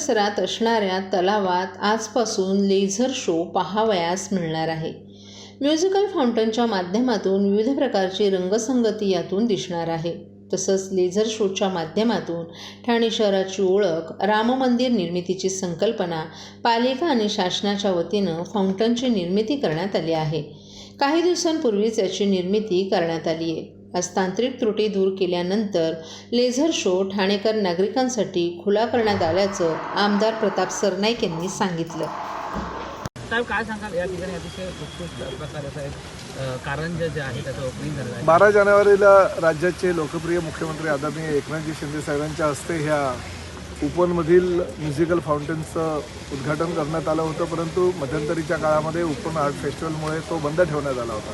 परिसरात असणाऱ्या तलावात आजपासून लेझर शो पाहावयास मिळणार आहे. म्युझिकल फाउंटनच्या माध्यमातून विविध प्रकारची रंगसंगती यातून दिसणार आहे. तसंच लेझर शोच्या माध्यमातून ठाणे शहराची ओळख राम मंदिर निर्मितीची संकल्पना पालिका आणि शासनाच्या वतीनं फाउंटनची निर्मिती करण्यात आली आहे. काही दिवसांपूर्वीच याची निर्मिती करण्यात आली आहे आज तांत्रिक त्रुटी दूर केल्यानंतर लेझर शो ठाणेकर नागरिकांसाठी खुला करण्यात आल्याचं आमदार प्रताप सरनाईक यांनी सांगितलं. साहेब काय सांगाल? या ठिकाणी अतिशय उत्कृष्ट प्रकारे साहेब अ, कारंजे जे आहे त्याचं ओपनिंग झालं आहे. बारा जानेवारीला राज्याचे लोकप्रिय मुख्यमंत्री आदरणीय एकनाथजी शिंदे साहेबांच्या हस्ते ह्या उपवनमधील म्युझिकल फाउंटनचं उद्घाटन करण्यात आलं होतं परंतु मध्यंतरीच्या काळामध्ये उपवन आर्ट फेस्टिवलमुळे तो बंद ठेवण्यात आला होता.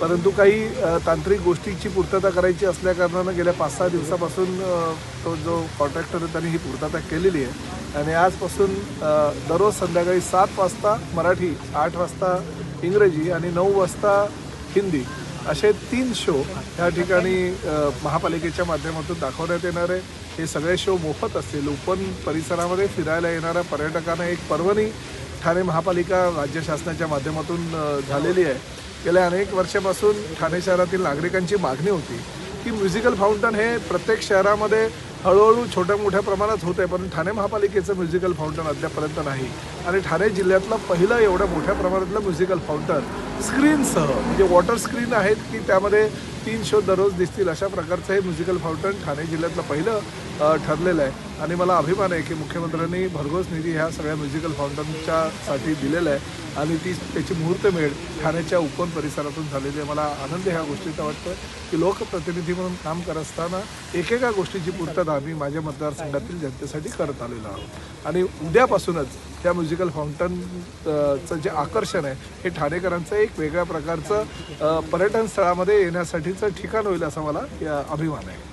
परंतु काही तांत्रिक गोष्टीची पूर्तता करायची असल्याकारणानं गेल्या पाच सहा दिवसापासून तो जो कॉन्ट्रॅक्टर आहे त्यांनी ही पूर्तता केलेली आहे. आणि आजपासून दररोज संध्याकाळी सात वाजता मराठी आठ वाजता इंग्रजी आणि नऊ वाजता हिंदी असे तीन शो ह्या ठिकाणी महापालिकेच्या माध्यमातून दाखवण्यात येणार आहे. हे सगळे शो मोफत असतील. ओपन परिसरामध्ये फिरायला येणाऱ्या पर्यटकांना एक पर्वणी ठाणे महापालिका राज्य शासनाच्या माध्यमातून झालेली आहे. गेल्या अनेक वर्षापासून ठाणे शहरातील नागरिकांची मागणी होती की म्युझिकल फाउंटन हे प्रत्येक शहरामध्ये हळूहळू छोट्या मोठ्या प्रमाणात होत आहे पण ठाणे महापालिकेचं म्युझिकल फाउंटन अद्यापर्यंत नाही. आणि ठाणे जिल्ह्यातलं पहिलं एवढ्या मोठ्या प्रमाणातलं म्युझिकल फाउंटन स्क्रीनसह म्हणजे वॉटर स्क्रीन आहेत की त्यामध्ये तीन शो दररोज दिसतील अशा प्रकारचं हे म्युझिकल फाउंटन ठाणे जिल्ह्यातलं पहिलं ठरलेलं आहे. आणि मला अभिमान आहे की मुख्यमंत्र्यांनी भरघोस निधी ह्या सगळ्या म्युझिकल फाउंटनच्या साठी दिलेला आहे. आणि ती त्याची मुहूर्तमेढ ठाण्याच्या उपवन परिसरातून झालेली आहे. मला आनंद ह्या गोष्टीचा वाटतं की लोकप्रतिनिधी म्हणून काम करत असताना एकेका गोष्टीची पूर्तता आम्ही माझ्या मतदारसंघातील जनतेसाठी करत आलेलो आहोत. आणि उद्यापासूनच त्या म्युझिकल फाउंटनचं जे आकर्षण आहे हे ठाणेकरांचं एक वेगळ्या प्रकारचं पर्यटन स्थळामध्ये येण्यासाठीचं ठिकाण होईल असा मला या अभिमान आहे.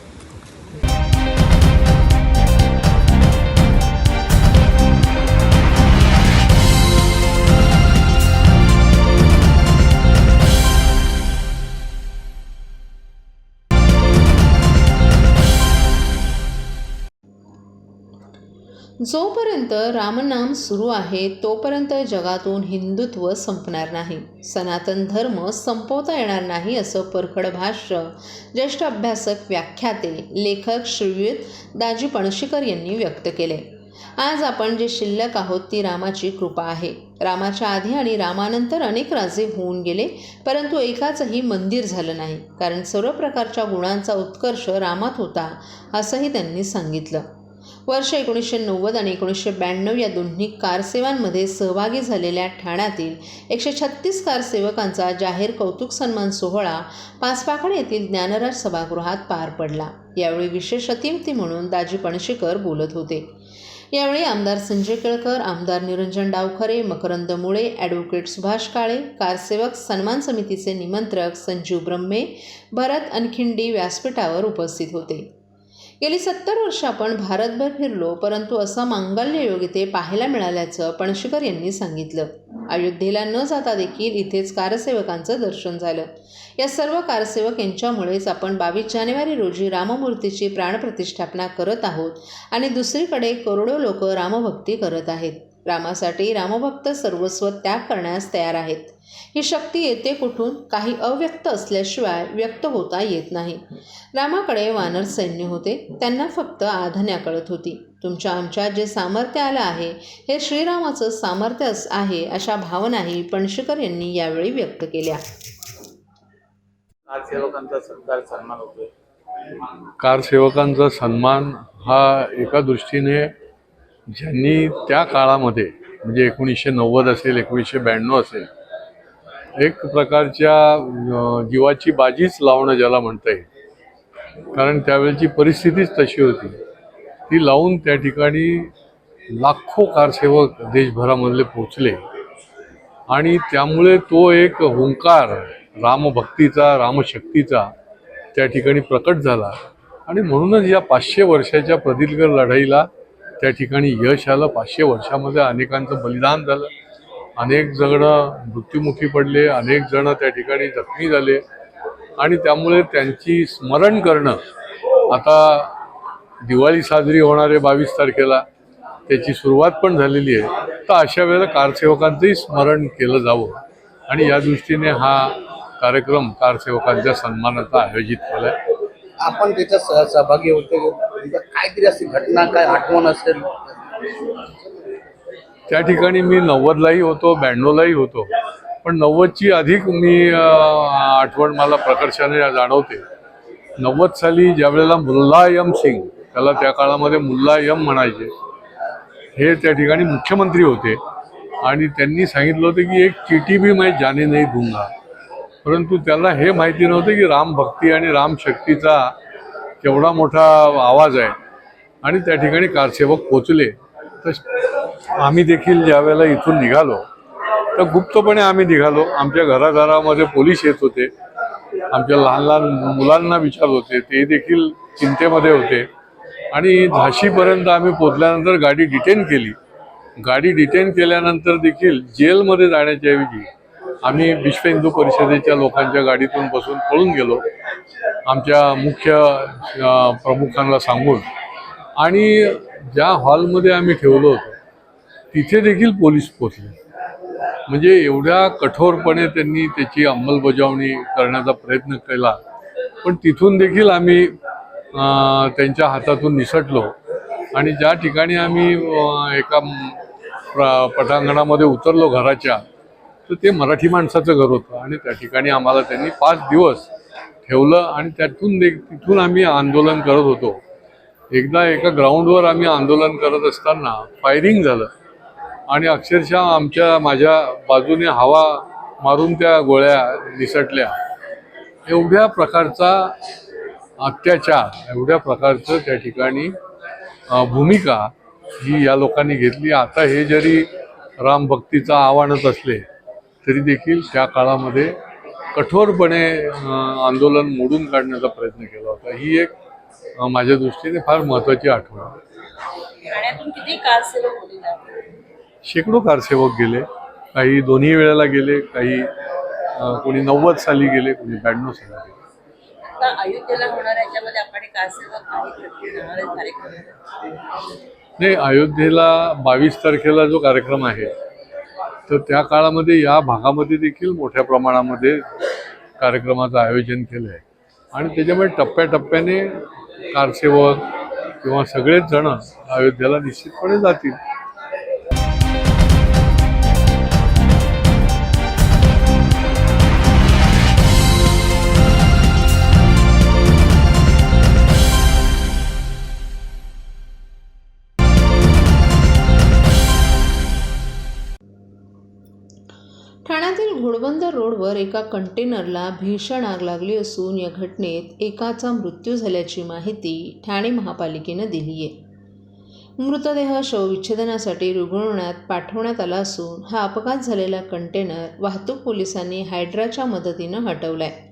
जोपर्यंत रामनाम सुरू आहे तोपर्यंत जगातून हिंदुत्व संपणार नाही. सनातन धर्म संपवता येणार नाही असं परखड भाष्य ज्येष्ठ अभ्यासक व्याख्याते लेखक श्रीयुत दाजी पणशीकर यांनी व्यक्त केले. आज आपण जे शिल्लक आहोत ती रामाची कृपा आहे. रामाच्या आधी आणि रामानंतर अनेक राजे होऊन गेले परंतु एकाचंही मंदिर झालं नाही. कारण सर्व प्रकारच्या गुणांचा उत्कर्ष रामात होता असंही त्यांनी सांगितलं. वर्ष एकोणीसशे नव्वद आणि एकोणीसशे ब्याण्णव या दोन्ही कारसेवांमध्ये सहभागी झालेल्या ठाण्यातील एकशे छत्तीस कारसेवकांचा जाहीर कौतुक सन्मान सोहळा पाचपाखड येथील ज्ञानराज सभागृहात पार पडला. यावेळी विशेष अतिमती म्हणून दाजी पणशीकर बोलत होते. यावेळी आमदार संजय केळकर आमदार निरंजन डावखरे मकरंद मुळे ॲडव्होकेट सुभाष काळे कारसेवक सन्मान समितीचे निमंत्रक संजीव ब्रह्मे भरत अनखिंडी व्यासपीठावर उपस्थित होते. गेली सत्तर वर्ष आपण भारतभर फिरलो परंतु असा मांगल्य इथे पाहायला मिळाल्याचं पणशीकर यांनी सांगितलं. अयोध्येला न जाता देखील इथेच कारसेवकांचं दर्शन झालं. या सर्व कारसेवक यांच्यामुळेच आपण बावीस जानेवारी रोजी राममूर्तीची प्राणप्रतिष्ठापना करत आहोत आणि दुसरीकडे करोडो लोक रामभक्ती करत आहेत. रामासाठी रामभक्त सर्वस्व त्याग करण्यास तयार आहेत. ही शक्ती येते कुठून काही अव्यक्त असल्याशिवाय व्यक्त होता येत नाही. रामाकडे वानर सैन्य होते. त्यांना फक्त आधन्या कळत होती. तुमच्या आमच्यात जे सामर्थ्य आलं आहे हे श्रीरामाचं सामर्थ्य अस- आहे अशा भावनाही पणशीकर यांनी यावेळी व्यक्त केल्या. कारसेवकांचा सन्मान हा एका दृष्टीने ज्यांनी त्या काळामध्ये म्हणजे एकोणीसशे नव्वद असेल एकोणीसशे ब्याण्णव असेल एक प्रकारच्या जीवाची बाजीच लावणं ज्याला म्हणता येईल. कारण त्यावेळेची परिस्थितीच तशी होती. ती लावून त्या ठिकाणी लाखो कारसेवक देशभरामधले पोचले आणि त्यामुळे तो एक हुंकार रामभक्तीचा रामशक्तीचा त्या ठिकाणी प्रकट झाला. आणि म्हणूनच या पाचशे वर्षाच्या प्रदीर्घ लढाईला त्या ठिकाणी यश आलं. पाचशे वर्षामध्ये अनेकांचं बलिदान झालं. अनेक जण मृत्युमुखी पडले. अनेक जण त्या ठिकाणी जखमी झाले. आणि त्यामुळे त्यांची स्मरण करणं आता दिवाळी साजरी होणारे बावीस तारखेला. त्याची सुरुवात पण झालेली आहे. तर अशा वेळेला कारसेवकांचंही स्मरण केलं जावं. आणि या दृष्टीने हा कार्यक्रम कारसेवकांच्या सन्मानाचा आयोजित केला आहे आपण त्याच्यात सह- सहभागी होते काहीतरी अशी घटना काय आठवण असेल? त्या ठिकाणी मी नव्वदलाही होतो ब्याण्णवलाही होतो. पण नव्वदची अधिक मी आठवण मला प्रकर्षाने जाणवते. नव्वद साली ज्यावेळेला मुल्लायम सिंग त्याला त्या काळामध्ये मुल्लायम म्हणायचे हे त्या ठिकाणी मुख्यमंत्री होते. आणि त्यांनी सांगितलं होतं की एक चिठी बी माहीत जाने नाही दूंगा. परंतु त्याला हे माहिती नव्हतं की राम भक्ती आणि रामशक्तीचा केवढा मोठा आवाज आहे. आणि त्या ठिकाणी कारसेवक पोचले तर आम्ही देखील ज्यावेळेला इथून निघालो तर गुप्तपणे आम्ही निघालो. आमच्या घराघरामध्ये पोलीस येत होते. आमच्या लहान लहान मुलांना विचारत होते. ते देखील चिंतेमध्ये होते. आणि झाशीपर्यंत आम्ही पोचल्यानंतर गाडी डिटेन केली. गाडी डिटेन केल्यानंतर देखील जेलमध्ये जाण्याच्या ऐवजी आम्ही विश्व हिंदू परिषदेच्या लोकांच्या गाडीतून बसून पळून गेलो. आमच्या मुख्य प्रमुखांना सांगून आणि ज्या हॉलमध्ये आम्ही ठेवलो होतो तिथे देखील पोलीस पोचले म्हणजे एवढ्या कठोरपणे त्यांनी त्याची अंमलबजावणी करण्याचा प्रयत्न केला. पण तिथून देखील आम्ही त्यांच्या हातातून निसटलो. आणि ज्या ठिकाणी आम्ही एका प्र- पटांगणामध्ये उतरलो घराच्या तर ते मराठी माणसाचं घर होतं. आणि त्या ठिकाणी आम्हाला त्यांनी पाच दिवस ठेवलं आणि त्यातून दे तिथून आम्ही आंदोलन करत होतो. एकदा एका ग्राउंडवर आम्ही आंदोलन करत असताना फायरिंग झालं. आणि अक्षरशः आमच्या माझ्या बाजूने हवा मारून त्या गोळ्या निसटल्या एवढ्या प्रकारचा अत्याचार एवढ्या प्रकारचं त्या ठिकाणी भूमिका ही या लोकांनी घेतली. आता हे जरी रामभक्तीचं आव्हानच असले तरी देखील त्या काळामध्ये कठोरपणे आंदोलन मोडून काढण्याचा प्रयत्न केला होता. ही एक माझ्या दृष्टीने फार महत्त्वाची आठवण? शेकडो कारसेवक गेले. काही दोन्ही वेळेला गेले काही कोणी नव्वद साली गेले कोणी ब्याण्णव साली गेले. नाही अयोध्येला बावीस तारखेला जो कार्यक्रम आहे तर त्या काळामध्ये या भागामध्ये देखील मोठ्या प्रमाणामध्ये कार्यक्रमाचं आयोजन केलं आहे आणि त्याच्यामुळे टप्प्याटप्प्याने कारसेवक किंवा सगळेच जण अयोध्येला निश्चितपणे जातील. घोडबंदर रोडवर एका कंटेनरला भीषण आग लागली असून या घटनेत एकाचा मृत्यू झाल्याची माहिती ठाणे महापालिकेनं दिली आहे मृतदेह शवविच्छेदनासाठी रुग्णालयात पाठवण्यात आला असून हा अपघात झालेला कंटेनर वाहतूक पोलिसांनी हायड्राच्या मदतीनं हटवला आहे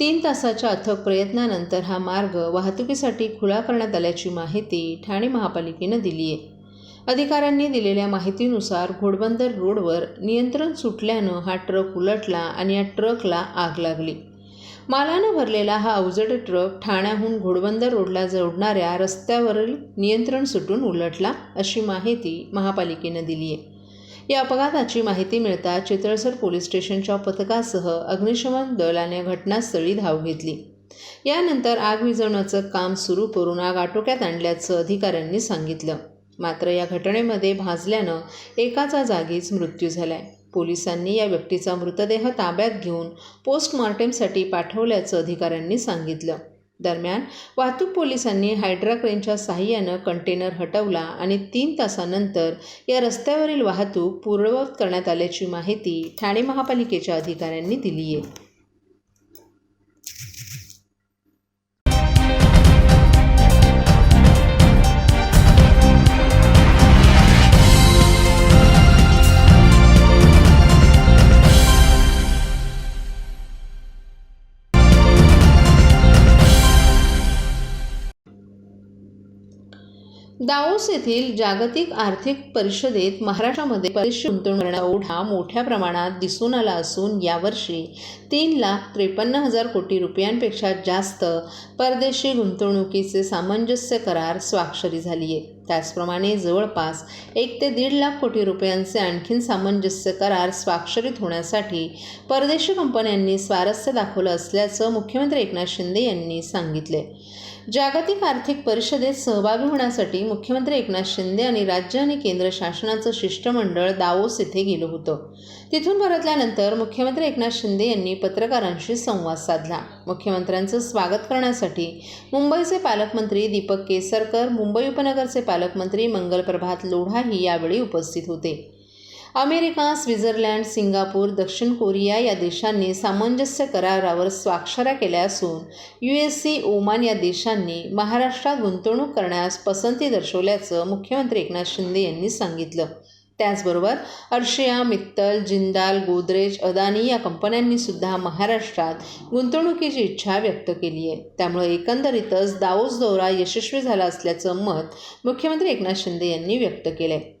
तीन तासाच्या अथक प्रयत्नानंतर हा मार्ग वाहतुकीसाठी खुला करण्यात आल्याची माहिती ठाणे महापालिकेनं दिली आहे अधिकाऱ्यांनी दिलेल्या माहितीनुसार घोडबंदर रोडवर नियंत्रण सुटल्यानं हा ट्रक उलटला आणि या ट्रकला आग लागली. मालानं भरलेला हा अवजड ट्रक ठाण्याहून घोडबंदर रोडला जोडणाऱ्या रस्त्यावरील नियंत्रण सुटून उलटला अशी माहिती महापालिकेनं दिली आहे. या अपघाताची माहिती मिळता चितळसर पोलीस स्टेशनच्या पथकासह अग्निशमन दलाने घटनास्थळी धाव घेतली. यानंतर आग विझवण्याचं काम सुरू करून आग आटोक्यात आणल्याचं अधिकाऱ्यांनी सांगितलं. मात्र या घटनेमध्ये भाजल्यानं एकाचा जागीच मृत्यू झालाय. पोलिसांनी या व्यक्तीचा मृतदेह ताब्यात घेऊन पोस्टमॉर्टेमसाठी पाठवल्याचं अधिकाऱ्यांनी सांगितलं. दरम्यान वाहतूक पोलिसांनी हायड्रा क्रेनच्या साहाय्यानं कंटेनर हटवला आणि तीन तासानंतर या रस्त्यावरील वाहतूक पूर्ववत करण्यात आल्याची माहिती ठाणे महापालिकेच्या अधिकाऱ्यांनी दिली आहे दाओस येथील जागतिक आर्थिक परिषदेत महाराष्ट्रामध्ये परदेशी गुंतवणूक ओढा मोठ्या प्रमाणात दिसून आला असून यावर्षी तीन लाख त्रेपन्न हजार कोटी रुपयांपेक्षा जास्त परदेशी गुंतवणुकीचे सामंजस्य करार स्वाक्षरी झाली आहे. त्याचप्रमाणे जवळपास एक ते दीड लाख कोटी रुपयांचे आणखीन सामंजस्य करार स्वाक्षरित होण्यासाठी परदेशी कंपन्यांनी स्वारस्य दाखवलं असल्याचं मुख्यमंत्री एकनाथ शिंदे यांनी सांगितले जागतिक आर्थिक परिषदेत सहभागी होण्यासाठी मुख्यमंत्री एकनाथ शिंदे आणि राज्य आणि केंद्र शासनाचं शिष्टमंडळ दावोस येथे गेलं होतं. तिथून परतल्यानंतर मुख्यमंत्री एकनाथ शिंदे यांनी पत्रकारांशी संवाद साधला. मुख्यमंत्र्यांचं स्वागत करण्यासाठी मुंबईचे पालकमंत्री दीपक केसरकर मुंबई उपनगरचे पालकमंत्री मंगल प्रभात लोढाही यावेळी उपस्थित होते. अमेरिका स्वित्झर्लंड सिंगापूर दक्षिण कोरिया या देशांनी सामंजस्य करारावर स्वाक्षऱ्या केल्या असून यू एस सी ओमान या देशांनी महाराष्ट्रात गुंतवणूक करण्यास पसंती दर्शवल्याचं मुख्यमंत्री एकनाथ शिंदे यांनी सांगितलं. त्याचबरोबर अर्शिया मित्तल जिंदाल गोदरेज अदानी या कंपन्यांनी सुद्धा महाराष्ट्रात गुंतवणुकीची इच्छा व्यक्त केली आहे. त्यामुळे एकंदरीतच दावोस दौरा यशस्वी झाला असल्याचं मत मुख्यमंत्री एकनाथ शिंदे यांनी व्यक्त केलं आहे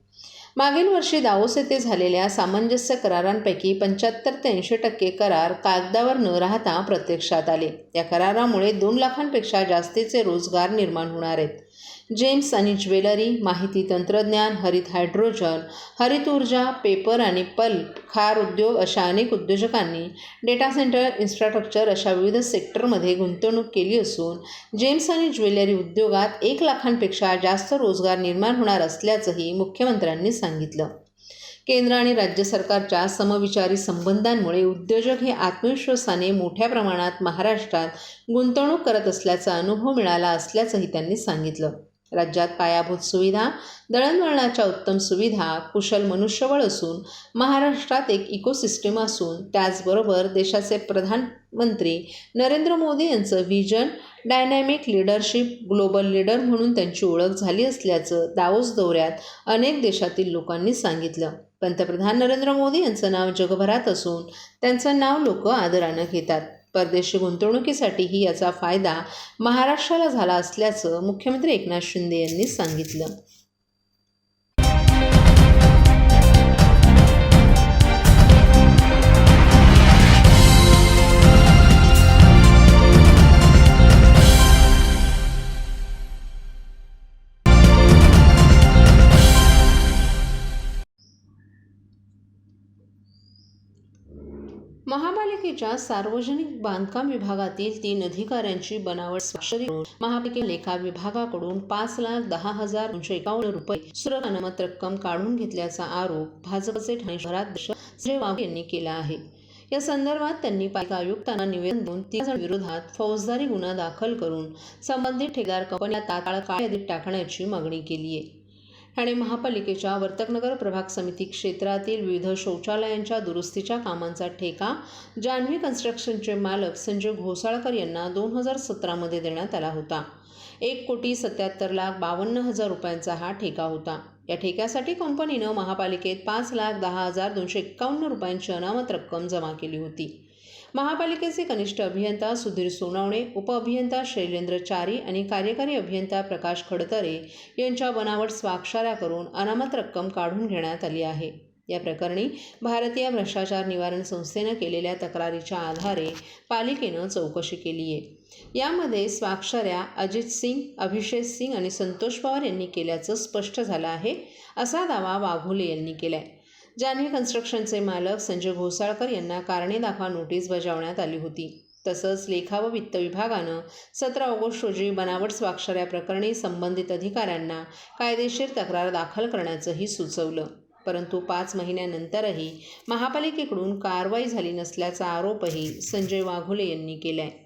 मागील वर्षी दावोस येथे झालेल्या सामंजस्य करारांपैकी पंच्याहत्तर ते ऐंशी टक्के करार कागदावर न राहता प्रत्यक्षात आले. या करारामुळे दोन लाखांपेक्षा जास्तीचे रोजगार निर्माण होणार आहेत. जेम्स आणि ज्वेलरी माहिती तंत्रज्ञान हरित हायड्रोजन हरित ऊर्जा पेपर आणि पल्प खार उद्योग अशा अनेक उद्योजकांनी डेटा सेंटर इन्फ्रास्ट्रक्चर अशा विविध सेक्टरमध्ये गुंतवणूक केली असून जेम्स आणि ज्वेलरी उद्योगात एक लाखांपेक्षा जास्त रोजगार निर्माण होणार असल्याचंही मुख्यमंत्र्यांनी सांगितलं. केंद्र आणि राज्य सरकारच्या समविचारी संबंधांमुळे उद्योजक हे आत्मविश्वासाने मोठ्या प्रमाणात महाराष्ट्रात गुंतवणूक करत असल्याचा अनुभव मिळाला असल्याचंही त्यांनी सांगितलं. राज्यात पायाभूत सुविधा दळणवळणाच्या उत्तम सुविधा कुशल मनुष्यबळ असून महाराष्ट्रात एक इकोसिस्टीम असून त्याचबरोबर देशाचे प्रधानमंत्री नरेंद्र मोदी यांचं vision dynamic leadership global leader म्हणून त्यांची ओळख झाली असल्याचं दावोस दौऱ्यात अनेक देशातील लोकांनी सांगितलं. पंतप्रधान नरेंद्र मोदी यांचं नाव जगभरात असून त्यांचं नाव लोक आदरानं घेतात. परदेशी गुंतवणुकीसाठीही याचा फायदा महाराष्ट्राला झाला असल्याचं मुख्यमंत्री एकनाथ शिंदे यांनी सांगितलं. महापालिकेच्या सार्वजनिक बांधकाम विभागातील तीन अधिकाऱ्यांची बनावट स्वाक्षरी करून लेखा विभागाकडून पाच लाख दहा हजार दोनशे एकावन्न रुपये सुरक अनामत रक्कम काढून घेतल्याचा आरोप भाजपचे ठाणे शहराध्यक्ष यांनी केला आहे. या संदर्भात त्यांनी पालिका आयुक्तांना निवेदन देऊन तीन विरोधात फौजदारी गुन्हा दाखल करून संबंधित ठेकेदार कंपन्या तात्काळ काळ्या यादीत टाकण्याची मागणी केली आहे ठाणे महापालिकेच्या वर्तकनगर प्रभाग समिती क्षेत्रातील विविध शौचालयांच्या दुरुस्तीच्या कामांचा ठेका जान्हवी कन्स्ट्रक्शनचे मालक संजय घोसाळकर यांना दोन हजार सतरामध्ये देण्यात आला होता. एक कोटी सत्याहत्तर लाख बावन्न हजार रुपयांचा हा ठेका होता. या ठेक्यासाठी कंपनीनं महापालिकेत पाच लाख दहा हजार दोनशे एक्कावन्न रुपयांची अनामत रक्कम जमा केली होती. महापालिकेचे कनिष्ठ अभियंता सुधीर सोनावणे उपअभियंता शैलेंद्र चारी आणि कार्यकारी अभियंता प्रकाश खडतरे यांच्या बनावट स्वाक्षऱ्या करून अनामत रक्कम काढून घेण्यात आली आहे. या प्रकरणी भारतीय भ्रष्टाचार निवारण संस्थेनं केलेल्या तक्रारीच्या आधारे पालिकेनं चौकशी केली आहे. यामध्ये स्वाक्षऱ्या अजित सिंग अभिषेक सिंग आणि संतोष पवार यांनी केल्याचं स्पष्ट झालं आहे असा दावा वाघोले यांनी केला आहे जान्हवी कन्स्ट्रक्शनचे मालक संजय घोसाळकर यांना कारणे दाखवा नोटीस बजावण्यात आली होती. तसंच लेखा व वित्त विभागानं सतरा ऑगस्ट रोजी बनावट स्वाक्षऱ्या प्रकरणी संबंधित अधिकाऱ्यांना कायदेशीर तक्रार दाखल करण्याचंही सुचवलं. परंतु पाच महिन्यानंतरही महापालिकेकडून कारवाई झाली नसल्याचा आरोपही संजय वाघोले यांनी केला आहे